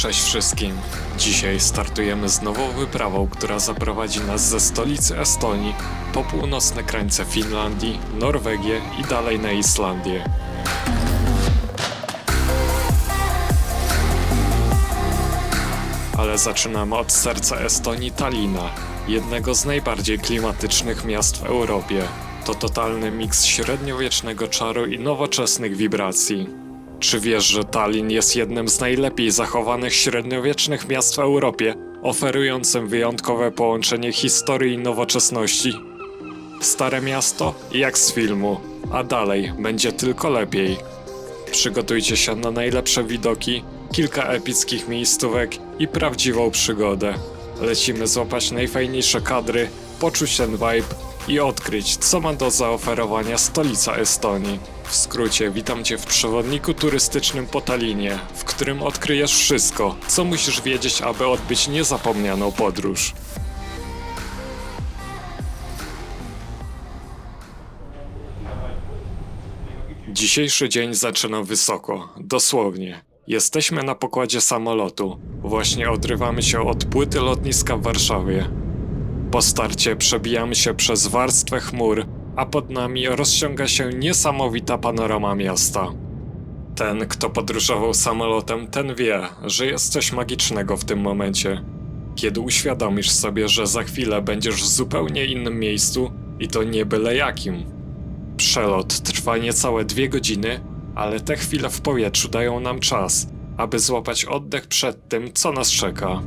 Cześć wszystkim. Dzisiaj startujemy z nową wyprawą, która zaprowadzi nas ze stolicy Estonii po północne krańce Finlandii, Norwegię i dalej na Islandię. Ale zaczynamy od serca Estonii Talina, jednego z najbardziej klimatycznych miast w Europie. To totalny miks średniowiecznego czaru i nowoczesnych wibracji. Czy wiesz, że Tallinn jest jednym z najlepiej zachowanych średniowiecznych miast w Europie, oferującym wyjątkowe połączenie historii i nowoczesności? Stare miasto jak z filmu, a dalej będzie tylko lepiej. Przygotujcie się na najlepsze widoki, kilka epickich miejscówek i prawdziwą przygodę. Lecimy złapać najfajniejsze kadry, poczuć ten vibe i odkryć, co ma do zaoferowania stolica Estonii. W skrócie, witam Cię w przewodniku turystycznym po Tallinie, w którym odkryjesz wszystko, co musisz wiedzieć, aby odbyć niezapomnianą podróż. Dzisiejszy dzień zaczyna wysoko, dosłownie. Jesteśmy na pokładzie samolotu. Właśnie odrywamy się od płyty lotniska w Warszawie. Po starcie przebijamy się przez warstwę chmur, a pod nami rozciąga się niesamowita panorama miasta. Ten, kto podróżował samolotem, ten wie, że jest coś magicznego w tym momencie. Kiedy uświadomisz sobie, że za chwilę będziesz w zupełnie innym miejscu i to nie byle jakim. Przelot trwa niecałe dwie godziny, ale te chwile w powietrzu dają nam czas, aby złapać oddech przed tym, co nas czeka.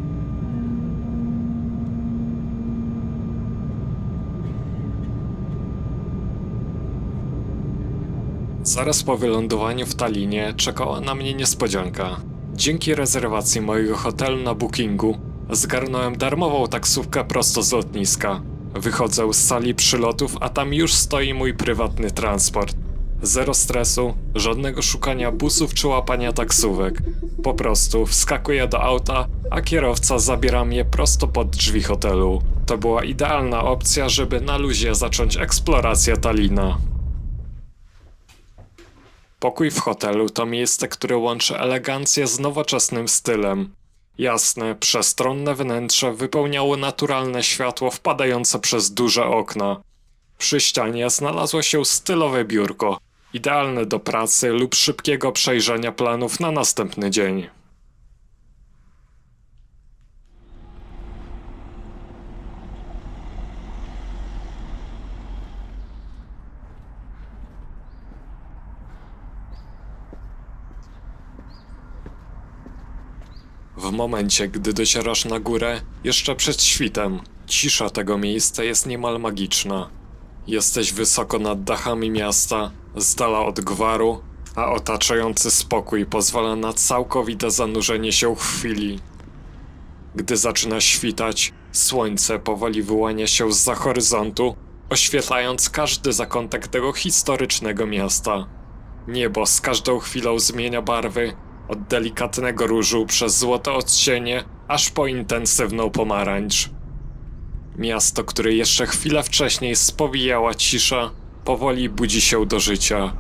Zaraz po wylądowaniu w Tallinie czekała na mnie niespodzianka. Dzięki rezerwacji mojego hotelu na bookingu zgarnąłem darmową taksówkę prosto z lotniska. Wychodzę z sali przylotów, a tam już stoi mój prywatny transport. Zero stresu, żadnego szukania busów czy łapania taksówek. Po prostu wskakuję do auta, a kierowca zabiera mnie prosto pod drzwi hotelu. To była idealna opcja, żeby na luzie zacząć eksplorację Talina. Pokój w hotelu to miejsce, które łączy elegancję z nowoczesnym stylem. Jasne, przestronne wnętrze wypełniało naturalne światło wpadające przez duże okna. Przy ścianie znalazło się stylowe biurko, idealne do pracy lub szybkiego przejrzenia planów na następny dzień. W momencie, gdy docierasz na górę, jeszcze przed świtem, cisza tego miejsca jest niemal magiczna. Jesteś wysoko nad dachami miasta, z dala od gwaru, a otaczający spokój pozwala na całkowite zanurzenie się w chwili. Gdy zaczyna świtać, słońce powoli wyłania się z za horyzontu, oświetlając każdy zakątek tego historycznego miasta. Niebo z każdą chwilą zmienia barwy, od delikatnego różu przez złote odcienie, aż po intensywną pomarańcz. Miasto, które jeszcze chwilę wcześniej spowijała cisza, powoli budzi się do życia.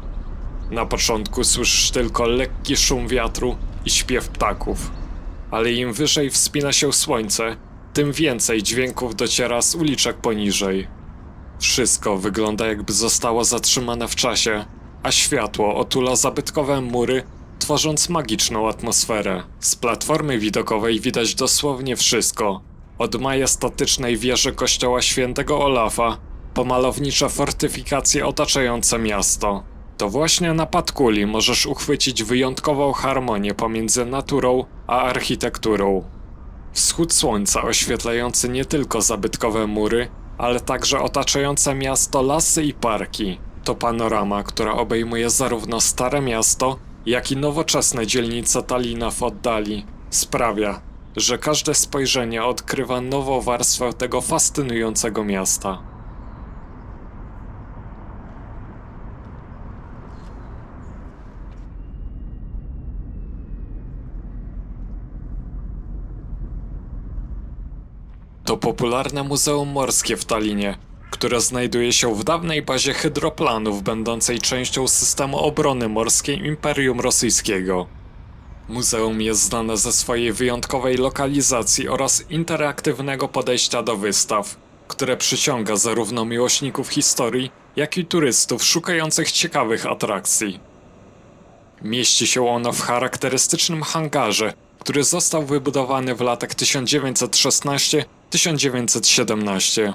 Na początku słyszysz tylko lekki szum wiatru i śpiew ptaków, ale im wyżej wspina się słońce, tym więcej dźwięków dociera z uliczek poniżej. Wszystko wygląda jakby zostało zatrzymane w czasie, a światło otula zabytkowe mury, tworząc magiczną atmosferę. Z platformy widokowej widać dosłownie wszystko. Od majestatycznej wieży kościoła świętego Olafa, po malownicze fortyfikacje otaczające miasto. To właśnie na Patkuli możesz uchwycić wyjątkową harmonię pomiędzy naturą a architekturą. Wschód słońca oświetlający nie tylko zabytkowe mury, ale także otaczające miasto lasy i parki. To panorama, która obejmuje zarówno stare miasto, jak i nowoczesne dzielnice Talina w oddali. Sprawia, że każde spojrzenie odkrywa nową warstwę tego fascynującego miasta. To popularne muzeum morskie w Talinie, które znajduje się w dawnej bazie hydroplanów będącej częścią systemu obrony morskiej Imperium Rosyjskiego. Muzeum jest znane ze swojej wyjątkowej lokalizacji oraz interaktywnego podejścia do wystaw, które przyciąga zarówno miłośników historii, jak i turystów szukających ciekawych atrakcji. Mieści się ono w charakterystycznym hangarze, który został wybudowany w latach 1916-1917.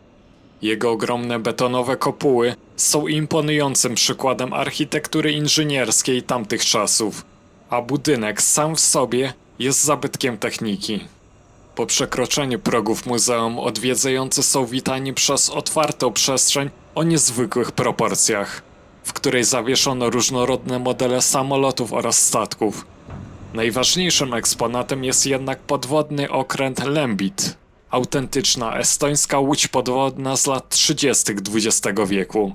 Jego ogromne betonowe kopuły są imponującym przykładem architektury inżynierskiej tamtych czasów, a budynek sam w sobie jest zabytkiem techniki. Po przekroczeniu progów muzeum odwiedzający są witani przez otwartą przestrzeń o niezwykłych proporcjach, w której zawieszono różnorodne modele samolotów oraz statków. Najważniejszym eksponatem jest jednak podwodny okręt Lembit, autentyczna estońska łódź podwodna z lat 30. XX wieku.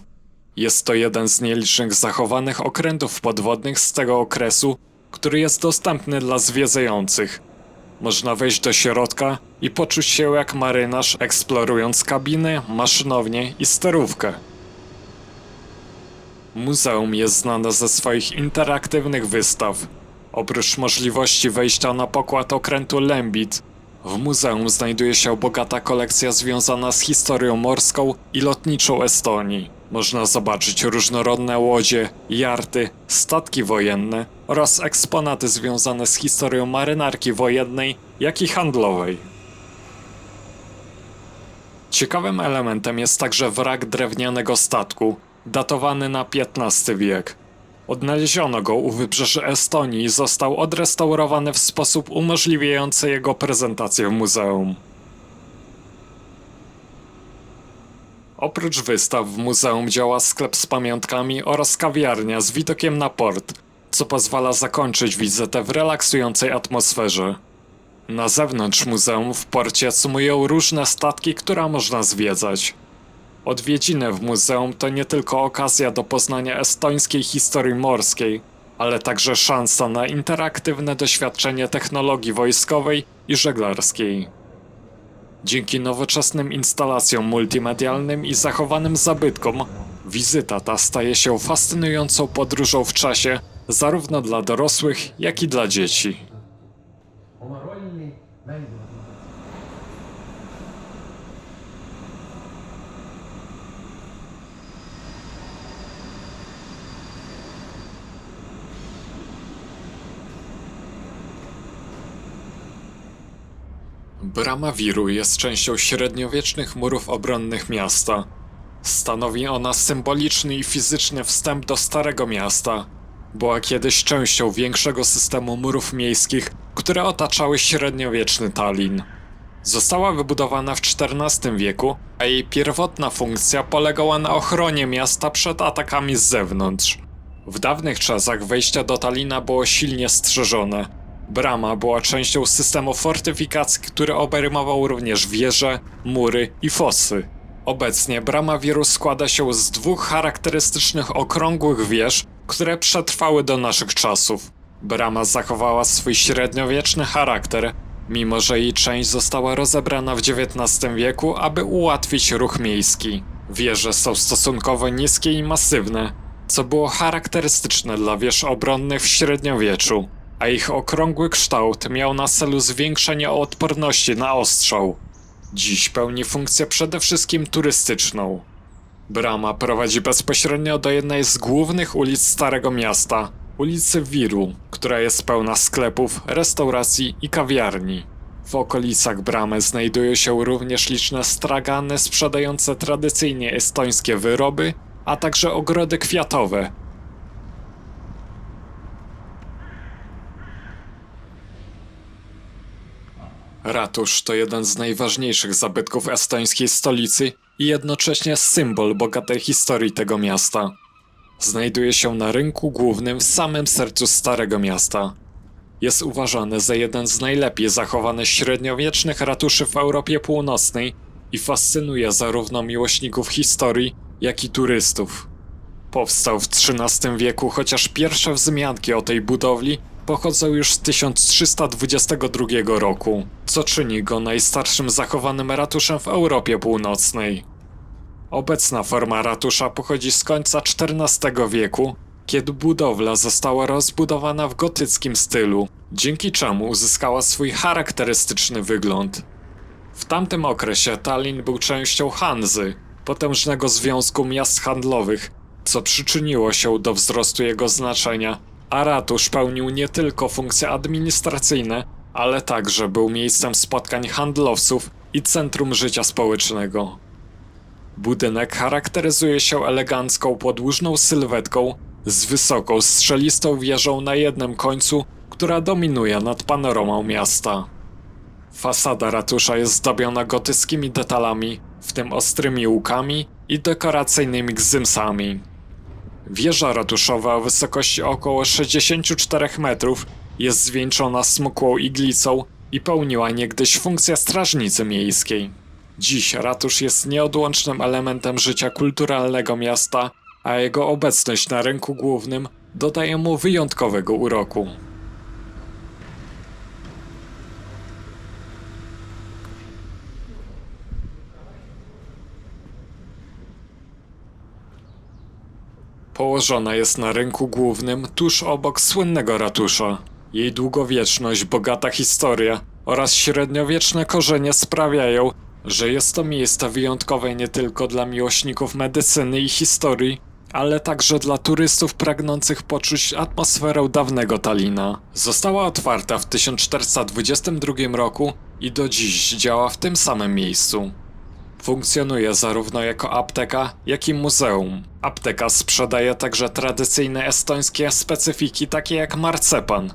Jest to jeden z nielicznych zachowanych okrętów podwodnych z tego okresu, który jest dostępny dla zwiedzających. Można wejść do środka i poczuć się jak marynarz, eksplorując kabiny, maszynownię i sterówkę. Muzeum jest znane ze swoich interaktywnych wystaw. Oprócz możliwości wejścia na pokład okrętu Lembit, w muzeum znajduje się bogata kolekcja związana z historią morską i lotniczą Estonii. Można zobaczyć różnorodne łodzie, jarty, statki wojenne oraz eksponaty związane z historią marynarki wojennej, jak i handlowej. Ciekawym elementem jest także wrak drewnianego statku, datowany na XV wiek. Odnaleziono go u wybrzeży Estonii i został odrestaurowany w sposób umożliwiający jego prezentację w muzeum. Oprócz wystaw w muzeum działa sklep z pamiątkami oraz kawiarnia z widokiem na port, co pozwala zakończyć wizytę w relaksującej atmosferze. Na zewnątrz muzeum w porcie sumują różne statki, które można zwiedzać. Odwiedziny w muzeum to nie tylko okazja do poznania estońskiej historii morskiej, ale także szansa na interaktywne doświadczenie technologii wojskowej i żeglarskiej. Dzięki nowoczesnym instalacjom multimedialnym i zachowanym zabytkom, wizyta ta staje się fascynującą podróżą w czasie zarówno dla dorosłych, jak i dla dzieci. Brama Wiru jest częścią średniowiecznych murów obronnych miasta. Stanowi ona symboliczny i fizyczny wstęp do Starego Miasta. Była kiedyś częścią większego systemu murów miejskich, które otaczały średniowieczny Tallin. Została wybudowana w XIV wieku, a jej pierwotna funkcja polegała na ochronie miasta przed atakami z zewnątrz. W dawnych czasach wejście do Talina było silnie strzeżone. Brama była częścią systemu fortyfikacji, który obejmował również wieże, mury i fosy. Obecnie brama wiru składa się z dwóch charakterystycznych okrągłych wież, które przetrwały do naszych czasów. Brama zachowała swój średniowieczny charakter, mimo że jej część została rozebrana w XIX wieku, aby ułatwić ruch miejski. Wieże są stosunkowo niskie i masywne, co było charakterystyczne dla wież obronnych w średniowieczu, a ich okrągły kształt miał na celu zwiększenie odporności na ostrzał. Dziś pełni funkcję przede wszystkim turystyczną. Brama prowadzi bezpośrednio do jednej z głównych ulic Starego Miasta, ulicy Wiru, która jest pełna sklepów, restauracji i kawiarni. W okolicach bramy znajdują się również liczne stragany sprzedające tradycyjnie estońskie wyroby, a także ogrody kwiatowe. Ratusz to jeden z najważniejszych zabytków estońskiej stolicy i jednocześnie symbol bogatej historii tego miasta. Znajduje się na rynku głównym w samym sercu Starego Miasta. Jest uważany za jeden z najlepiej zachowanych średniowiecznych ratuszy w Europie Północnej i fascynuje zarówno miłośników historii, jak i turystów. Powstał w XIII wieku, chociaż pierwsze wzmianki o tej budowli pochodzą już z 1322 roku, co czyni go najstarszym zachowanym ratuszem w Europie Północnej. Obecna forma ratusza pochodzi z końca XIV wieku, kiedy budowla została rozbudowana w gotyckim stylu, dzięki czemu uzyskała swój charakterystyczny wygląd. W tamtym okresie Tallinn był częścią Hanzy, potężnego związku miast handlowych, co przyczyniło się do wzrostu jego znaczenia, a ratusz pełnił nie tylko funkcje administracyjne, ale także był miejscem spotkań handlowców i centrum życia społecznego. Budynek charakteryzuje się elegancką podłużną sylwetką z wysoką strzelistą wieżą na jednym końcu, która dominuje nad panoramą miasta. Fasada ratusza jest zdobiona gotyckimi detalami, w tym ostrymi łukami i dekoracyjnymi gzymsami. Wieża ratuszowa o wysokości około 64 metrów jest zwieńczona smukłą iglicą i pełniła niegdyś funkcję strażnicy miejskiej. Dziś ratusz jest nieodłącznym elementem życia kulturalnego miasta, a jego obecność na rynku głównym dodaje mu wyjątkowego uroku. Położona jest na rynku głównym tuż obok słynnego ratusza. Jej długowieczność, bogata historia oraz średniowieczne korzenie sprawiają, że jest to miejsce wyjątkowe nie tylko dla miłośników medycyny i historii, ale także dla turystów pragnących poczuć atmosferę dawnego Talina. Została otwarta w 1422 roku i do dziś działa w tym samym miejscu. Funkcjonuje zarówno jako apteka, jak i muzeum. Apteka sprzedaje także tradycyjne estońskie specyfiki takie jak marcepan.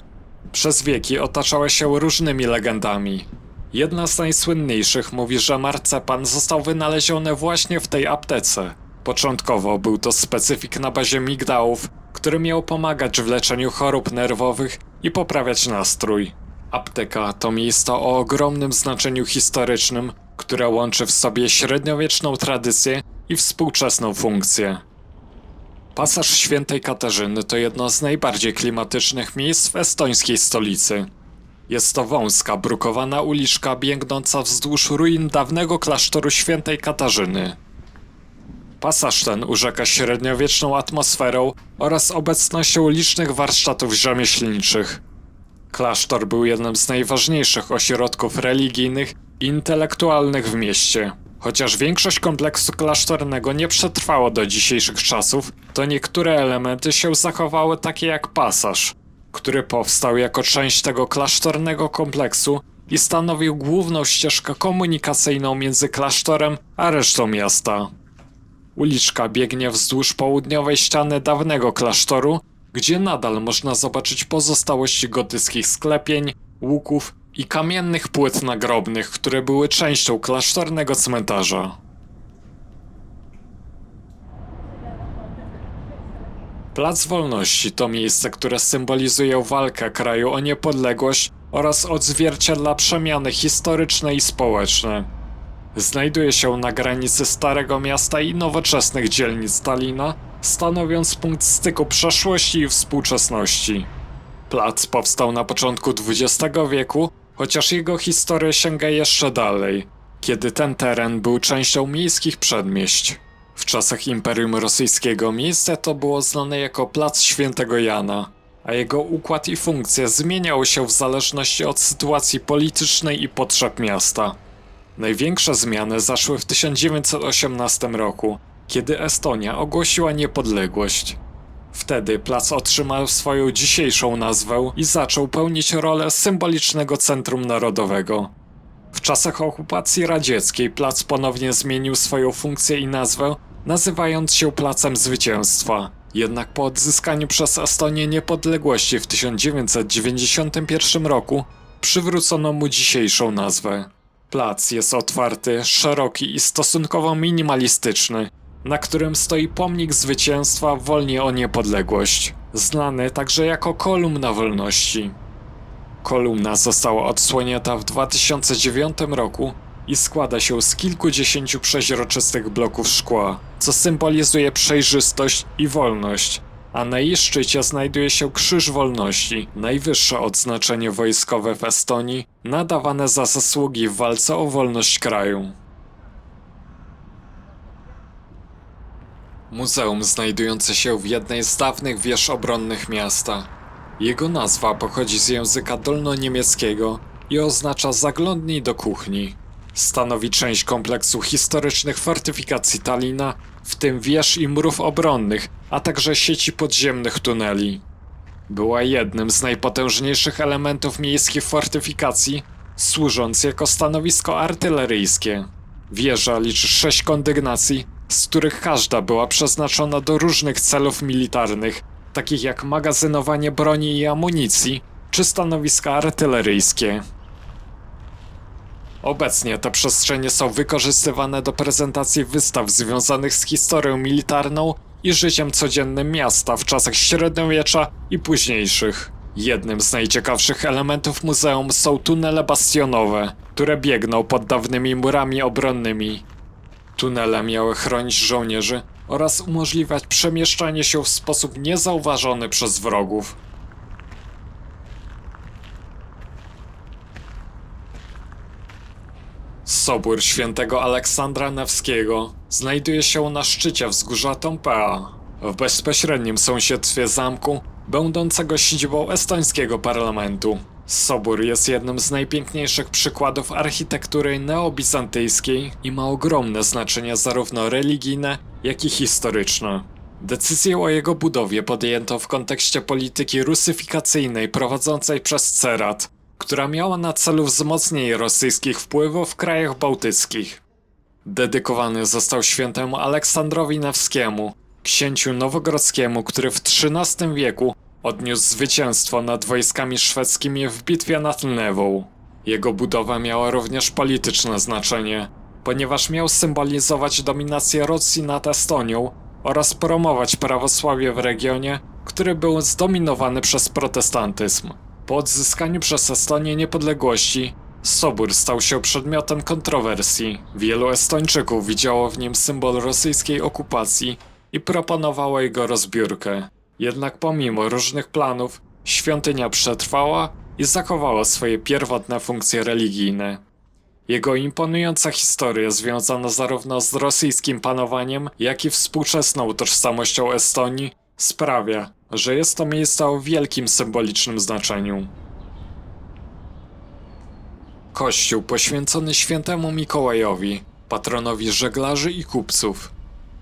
Przez wieki otaczały się różnymi legendami. Jedna z najsłynniejszych mówi, że marcepan został wynaleziony właśnie w tej aptece. Początkowo był to specyfik na bazie migdałów, który miał pomagać w leczeniu chorób nerwowych i poprawiać nastrój. Apteka to miejsce o ogromnym znaczeniu historycznym, które łączy w sobie średniowieczną tradycję i współczesną funkcję. Pasaż Świętej Katarzyny to jedno z najbardziej klimatycznych miejsc w estońskiej stolicy. Jest to wąska, brukowana uliczka biegnąca wzdłuż ruin dawnego klasztoru Świętej Katarzyny. Pasaż ten urzeka średniowieczną atmosferą oraz obecnością licznych warsztatów rzemieślniczych. Klasztor był jednym z najważniejszych ośrodków religijnych intelektualnych w mieście. Chociaż większość kompleksu klasztornego nie przetrwało do dzisiejszych czasów, to niektóre elementy się zachowały takie jak pasaż, który powstał jako część tego klasztornego kompleksu i stanowił główną ścieżkę komunikacyjną między klasztorem a resztą miasta. Uliczka biegnie wzdłuż południowej ściany dawnego klasztoru, gdzie nadal można zobaczyć pozostałości gotyckich sklepień, łuków i kamiennych płyt nagrobnych, które były częścią klasztornego cmentarza. Plac Wolności to miejsce, które symbolizuje walkę kraju o niepodległość oraz odzwierciedla przemiany historyczne i społeczne. Znajduje się na granicy Starego Miasta i nowoczesnych dzielnic Stalina, stanowiąc punkt styku przeszłości i współczesności. Plac powstał na początku XX wieku, chociaż jego historia sięga jeszcze dalej, kiedy ten teren był częścią miejskich przedmieść. W czasach Imperium Rosyjskiego miejsce to było znane jako Plac Świętego Jana, a jego układ i funkcje zmieniały się w zależności od sytuacji politycznej i potrzeb miasta. Największe zmiany zaszły w 1918 roku, kiedy Estonia ogłosiła niepodległość. Wtedy plac otrzymał swoją dzisiejszą nazwę i zaczął pełnić rolę symbolicznego centrum narodowego. W czasach okupacji radzieckiej plac ponownie zmienił swoją funkcję i nazwę, nazywając się Placem Zwycięstwa. Jednak po odzyskaniu przez Estonię niepodległości w 1991 roku przywrócono mu dzisiejszą nazwę. Plac jest otwarty, szeroki i stosunkowo minimalistyczny, na którym stoi pomnik zwycięstwa w o niepodległość, znany także jako Kolumna Wolności. Kolumna została odsłonięta w 2009 roku i składa się z kilkudziesięciu przeźroczystych bloków szkła, co symbolizuje przejrzystość i wolność, a na jej szczycie znajduje się Krzyż Wolności, najwyższe odznaczenie wojskowe w Estonii, nadawane za zasługi w walce o wolność kraju. Muzeum znajdujące się w jednej z dawnych wież obronnych miasta. Jego nazwa pochodzi z języka dolnoniemieckiego i oznacza zaglądnij do kuchni. Stanowi część kompleksu historycznych fortyfikacji Talina, w tym wież i murów obronnych, a także sieci podziemnych tuneli. Była jednym z najpotężniejszych elementów miejskich fortyfikacji, służąc jako stanowisko artyleryjskie. Wieża liczy sześć kondygnacji, z których każda była przeznaczona do różnych celów militarnych, takich jak magazynowanie broni i amunicji, czy stanowiska artyleryjskie. Obecnie te przestrzenie są wykorzystywane do prezentacji wystaw związanych z historią militarną i życiem codziennym miasta w czasach średniowiecza i późniejszych. Jednym z najciekawszych elementów muzeum są tunele bastionowe, które biegną pod dawnymi murami obronnymi. Tunele miały chronić żołnierzy oraz umożliwiać przemieszczanie się w sposób niezauważony przez wrogów. Sobór świętego Aleksandra Newskiego znajduje się na szczycie wzgórza Tompea, w bezpośrednim sąsiedztwie zamku, będącego siedzibą estońskiego parlamentu. Sobór jest jednym z najpiękniejszych przykładów architektury neobizantyjskiej i ma ogromne znaczenie zarówno religijne, jak i historyczne. Decyzję o jego budowie podjęto w kontekście polityki rusyfikacyjnej prowadzącej przez Cerat, która miała na celu wzmocnienie rosyjskich wpływów w krajach bałtyckich. Dedykowany został świętemu Aleksandrowi Newskiemu, księciu nowogrodzkiemu, który w XIII wieku odniósł zwycięstwo nad wojskami szwedzkimi w bitwie nad Newą. Jego budowa miała również polityczne znaczenie, ponieważ miał symbolizować dominację Rosji nad Estonią oraz promować prawosławie w regionie, który był zdominowany przez protestantyzm. Po odzyskaniu przez Estonię niepodległości, Sobór stał się przedmiotem kontrowersji. Wielu Estończyków widziało w nim symbol rosyjskiej okupacji i proponowało jego rozbiórkę. Jednak pomimo różnych planów, świątynia przetrwała i zachowała swoje pierwotne funkcje religijne. Jego imponująca historia związana zarówno z rosyjskim panowaniem, jak i współczesną tożsamością Estonii sprawia, że jest to miejsce o wielkim symbolicznym znaczeniu. Kościół poświęcony świętemu Mikołajowi, patronowi żeglarzy i kupców,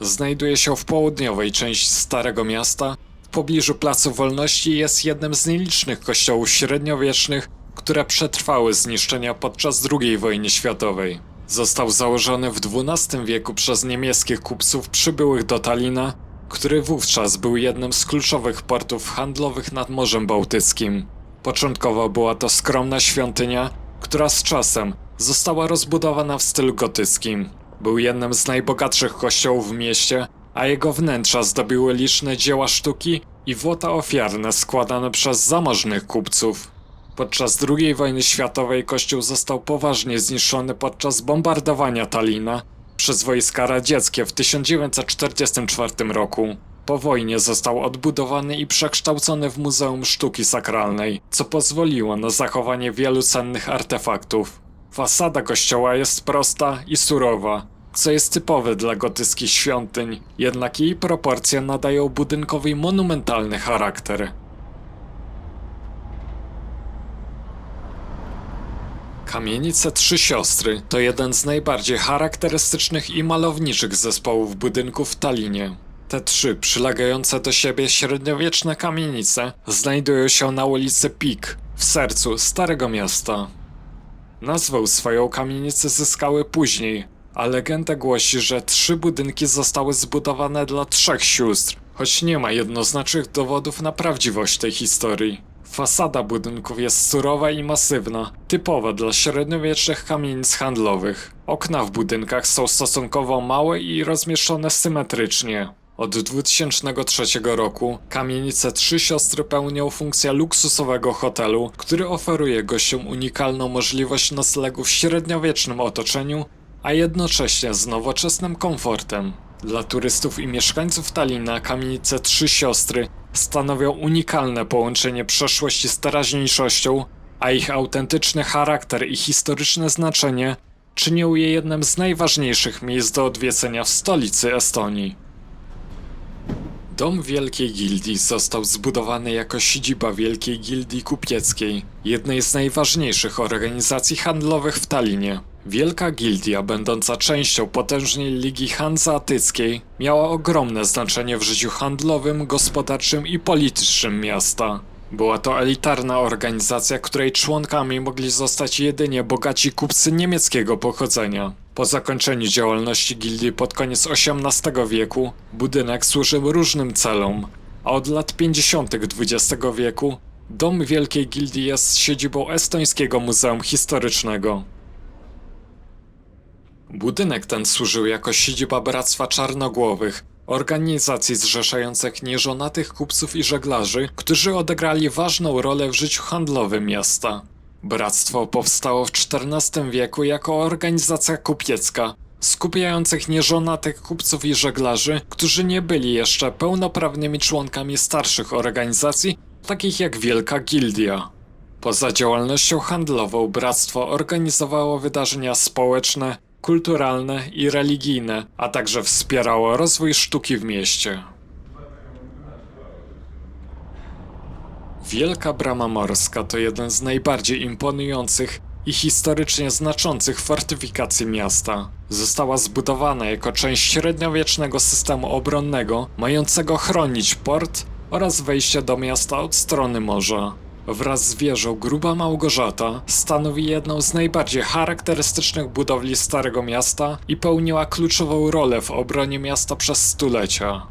znajduje się w południowej części Starego Miasta. Pobliżu Placu Wolności jest jednym z nielicznych kościołów średniowiecznych, które przetrwały zniszczenia podczas II wojny światowej. Został założony w XII wieku przez niemieckich kupców przybyłych do Talina, który wówczas był jednym z kluczowych portów handlowych nad Morzem Bałtyckim. Początkowo była to skromna świątynia, która z czasem została rozbudowana w stylu gotyckim. Był jednym z najbogatszych kościołów w mieście, a jego wnętrza zdobiły liczne dzieła sztuki i włota ofiarne składane przez zamożnych kupców. Podczas II wojny światowej kościół został poważnie zniszczony podczas bombardowania Talina przez wojska radzieckie w 1944 roku. Po wojnie został odbudowany i przekształcony w Muzeum Sztuki Sakralnej, co pozwoliło na zachowanie wielu cennych artefaktów. Fasada kościoła jest prosta i surowa, co jest typowe dla gotyckich świątyń, jednak jej proporcje nadają budynkowi monumentalny charakter. Kamienice Trzy Siostry to jeden z najbardziej charakterystycznych i malowniczych zespołów budynków w Talinie. Te trzy przylegające do siebie średniowieczne kamienice znajdują się na ulicy Pik, w sercu Starego Miasta. Nazwę swoją kamienice zyskały później, a legenda głosi, że trzy budynki zostały zbudowane dla trzech sióstr, choć nie ma jednoznacznych dowodów na prawdziwość tej historii. Fasada budynków jest surowa i masywna, typowa dla średniowiecznych kamienic handlowych. Okna w budynkach są stosunkowo małe i rozmieszczone symetrycznie. Od 2003 roku kamienice Trzy Siostry pełnią funkcję luksusowego hotelu, który oferuje gościom unikalną możliwość noclegu w średniowiecznym otoczeniu, a jednocześnie z nowoczesnym komfortem. Dla turystów i mieszkańców Talina kamienice Trzy Siostry stanowią unikalne połączenie przeszłości z teraźniejszością, a ich autentyczny charakter i historyczne znaczenie czynią je jednym z najważniejszych miejsc do odwiedzenia w stolicy Estonii. Dom Wielkiej Gildii został zbudowany jako siedziba Wielkiej Gildii Kupieckiej, jednej z najważniejszych organizacji handlowych w Tallinie. Wielka Gildia, będąca częścią potężnej Ligi Hanzeatyckiej, miała ogromne znaczenie w życiu handlowym, gospodarczym i politycznym miasta. Była to elitarna organizacja, której członkami mogli zostać jedynie bogaci kupcy niemieckiego pochodzenia. Po zakończeniu działalności gildii pod koniec XVIII wieku, budynek służył różnym celom, a od lat 50. XX wieku Dom Wielkiej Gildii jest siedzibą Estońskiego Muzeum Historycznego. Budynek ten służył jako siedziba Bractwa Czarnogłowych, organizacji zrzeszających nieżonatych kupców i żeglarzy, którzy odegrali ważną rolę w życiu handlowym miasta. Bractwo powstało w XIV wieku jako organizacja kupiecka, skupiających nieżonatych kupców i żeglarzy, którzy nie byli jeszcze pełnoprawnymi członkami starszych organizacji, takich jak Wielka Gildia. Poza działalnością handlową bractwo organizowało wydarzenia społeczne, kulturalne i religijne, a także wspierało rozwój sztuki w mieście. Wielka Brama Morska to jeden z najbardziej imponujących i historycznie znaczących fortyfikacji miasta. Została zbudowana jako część średniowiecznego systemu obronnego, mającego chronić port oraz wejście do miasta od strony morza. Wraz z wieżą Gruba Małgorzata stanowi jedną z najbardziej charakterystycznych budowli Starego Miasta i pełniła kluczową rolę w obronie miasta przez stulecia.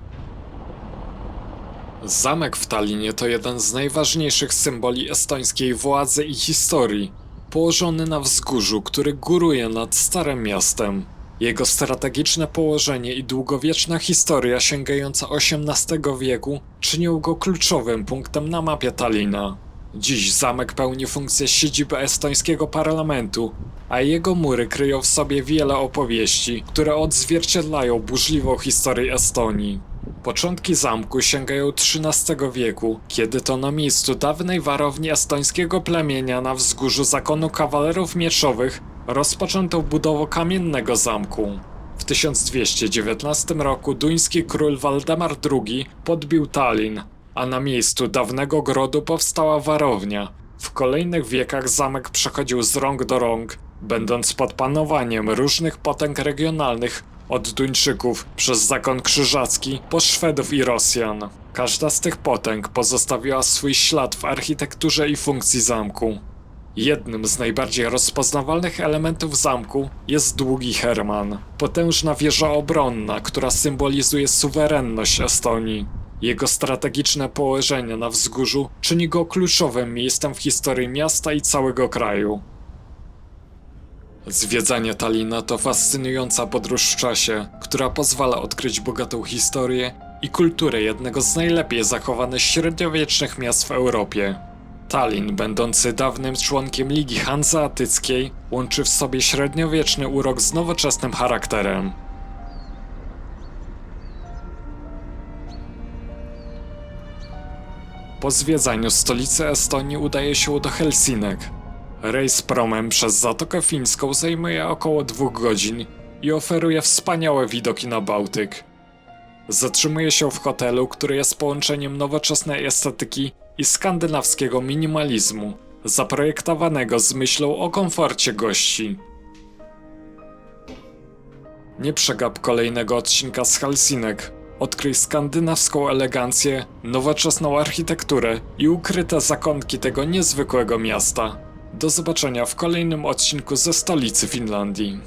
Zamek w Tallinie to jeden z najważniejszych symboli estońskiej władzy i historii, położony na wzgórzu, który góruje nad Starym Miastem. Jego strategiczne położenie i długowieczna historia sięgająca XVIII wieku czynią go kluczowym punktem na mapie Tallina. Dziś zamek pełni funkcję siedziby estońskiego parlamentu, a jego mury kryją w sobie wiele opowieści, które odzwierciedlają burzliwą historię Estonii. Początki zamku sięgają XIII wieku, kiedy to na miejscu dawnej warowni estońskiego plemienia na wzgórzu zakonu kawalerów mieczowych rozpoczęto budowę kamiennego zamku. W 1219 roku duński król Waldemar II podbił Tallin, a na miejscu dawnego grodu powstała warownia. W kolejnych wiekach zamek przechodził z rąk do rąk, będąc pod panowaniem różnych potęg regionalnych od Duńczyków przez zakon krzyżacki po Szwedów i Rosjan. Każda z tych potęg pozostawiła swój ślad w architekturze i funkcji zamku. Jednym z najbardziej rozpoznawalnych elementów zamku jest długi Herman, potężna wieża obronna, która symbolizuje suwerenność Estonii. Jego strategiczne położenie na wzgórzu czyni go kluczowym miejscem w historii miasta i całego kraju. Zwiedzanie Talina to fascynująca podróż w czasie, która pozwala odkryć bogatą historię i kulturę jednego z najlepiej zachowanych średniowiecznych miast w Europie. Tallin, będący dawnym członkiem Ligi Hanzeatyckiej, łączy w sobie średniowieczny urok z nowoczesnym charakterem. Po zwiedzaniu stolicy Estonii udaje się do Helsinek. Rejs promem przez Zatokę Fińską zajmuje około dwóch godzin i oferuje wspaniałe widoki na Bałtyk. Zatrzymuje się w hotelu, który jest połączeniem nowoczesnej estetyki i skandynawskiego minimalizmu, zaprojektowanego z myślą o komforcie gości. Nie przegap kolejnego odcinka z Helsinek. Odkryj skandynawską elegancję, nowoczesną architekturę i ukryte zakątki tego niezwykłego miasta. Do zobaczenia w kolejnym odcinku ze stolicy Finlandii.